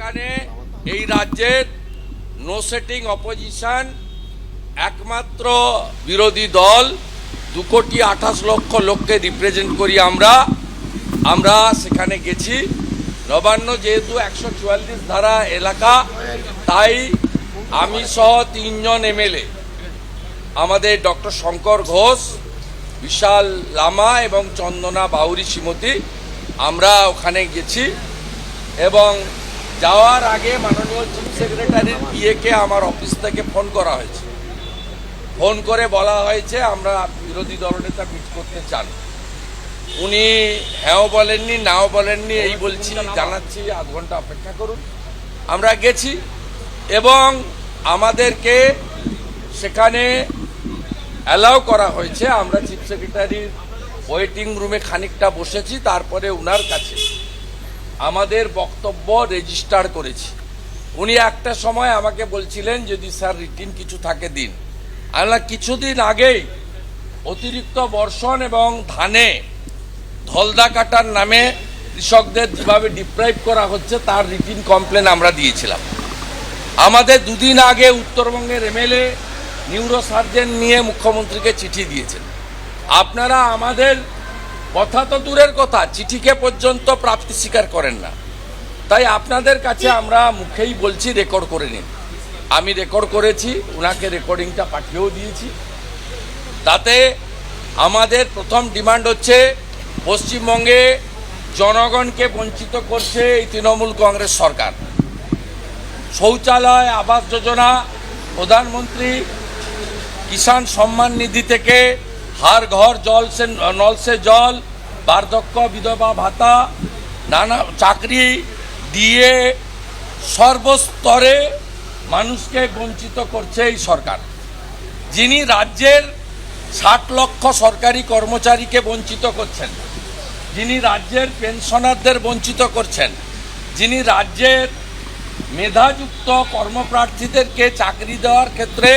এখানে এই রাজ্যের নো সেটিং অপোজিশন একমাত্র বিরোধী দল, দু কোটি আঠাশ লক্ষ লোককে রিপ্রেজেন্ট করি আমরা। আমরা সেখানে গেছি। নবান্ন যেহেতু একশো চুয়াল্লিশ ধারা এলাকা, তাই আমি সহ তিনজন এমএলএ। আমাদের ডক্টর শঙ্কর ঘোষ, বিশাল লামা এবং চন্দনা বাউরি শ্রীমতী, আমরা ওখানে গেছি। এবং যাওয়ার আগে মাননীয় চিফ সেক্রেটারির পিএকে আমার অফিস থেকে ফোন করা হয়েছে। ফোন করে বলা হয়েছে, আমরা বিরোধী দলনেতা মিট করতে চান। উনি হ্যাঁও বলেননি, নাও বলেননি, এই বলছি, জানাচ্ছি, আধ ঘণ্টা অপেক্ষা করুন। আমরা গেছি এবং আমাদেরকে সেখানে অ্যালাউ করা হয়েছে। আমরা চিফ সেক্রেটারির ওয়েটিং রুমে খানিকটা বসেছি, তারপরে উনার কাছে আমাদের বক্তব্য রেজিস্টার করেছি। উনি একটা সময় আমাকে বলছিলেন, যদি স্যার রিটিন কিছু থাকে দিন। আমরা কিছুদিন আগেই অতিরিক্ত বর্ষণ এবং ধানে ধলদা কাটার নামে কৃষকদের যেভাবে ডিপ্রাইভ করা হচ্ছে, তার রিটিন কমপ্লেন আমরা দিয়েছিলাম। আমাদের দুদিন আগে উত্তরবঙ্গের এমএলএ নিউরো সার্জন নিয়ে মুখ্যমন্ত্রীকে চিঠি দিয়েছেন। আপনারা আমাদের কথা তো দূরের কথা, চিঠিকে পর্যন্ত প্রাপ্তি স্বীকার করেন না। তাই আপনাদের কাছে আমরা মুখেই বলছি রেকর্ড করে নিন। আমি রেকর্ড করেছি ওনাকে রেকর্ডিংটা পাঠিয়েও দিয়েছি। তাতে আমাদের প্রথম ডিমান্ড হচ্ছে, পশ্চিমবঙ্গে জনগণকে বঞ্চিত করছে এই তৃণমূল কংগ্রেস সরকার। শৌচালয়, আবাস যোজনা, প্রধানমন্ত্রী কিষাণ সম্মান নিধি থেকে হার ঘর, জল সে, নল সে জল, বার্ধক্য, বিধবা ভাতা, নানা চাকরি দিয়ে সর্বস্তরে মানুষকে বঞ্চিত করছে এই সরকার। যিনি রাজ্যের ষাট লক্ষ সরকারি কর্মচারীকে বঞ্চিত করছেন, যিনি রাজ্যের পেনশনারদের বঞ্চিত করছেন, যিনি রাজ্যের মেধাযুক্ত কর্মপ্রার্থীদেরকে চাকরি দেওয়ার ক্ষেত্রে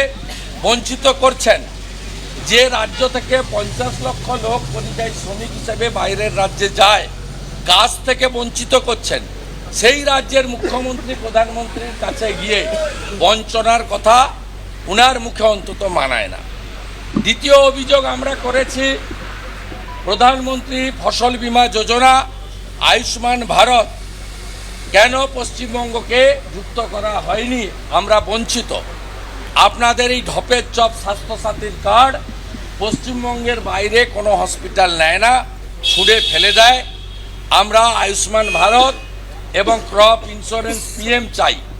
বঞ্চিত করছেন যে রাজ্য থেকে পঞ্চাশ লক্ষ লোক পরিযায়ী শ্রমিক হিসেবে বাইরের রাজ্যে যায়, কাজ থেকে বঞ্চিত করছেন, সেই রাজ্যের মুখ্যমন্ত্রী, প্রধানমন্ত্রীর কাছে গিয়ে বঞ্চনার কথা উনার মুখে অন্তত মানায় না। দ্বিতীয় অভিযোগ আমরা করেছি, প্রধানমন্ত্রী ফসল বীমা যোজনা, আয়ুষ্মান ভারত, কেন পশ্চিমবঙ্গকে যুক্ত করা হয়নি, আমরা বঞ্চিত। আপনাদের এই ঢপের চপ স্বাস্থ্যসাথীর কার্ড পশ্চিমবঙ্গের বাইরে কোনো হসপিটাল নেয় না ছুঁড়ে ফেলে দেয়। আমরা আয়ুষ্মান ভারত এবং ক্রপ ইন্স্যুরেন্স পিএম চাই।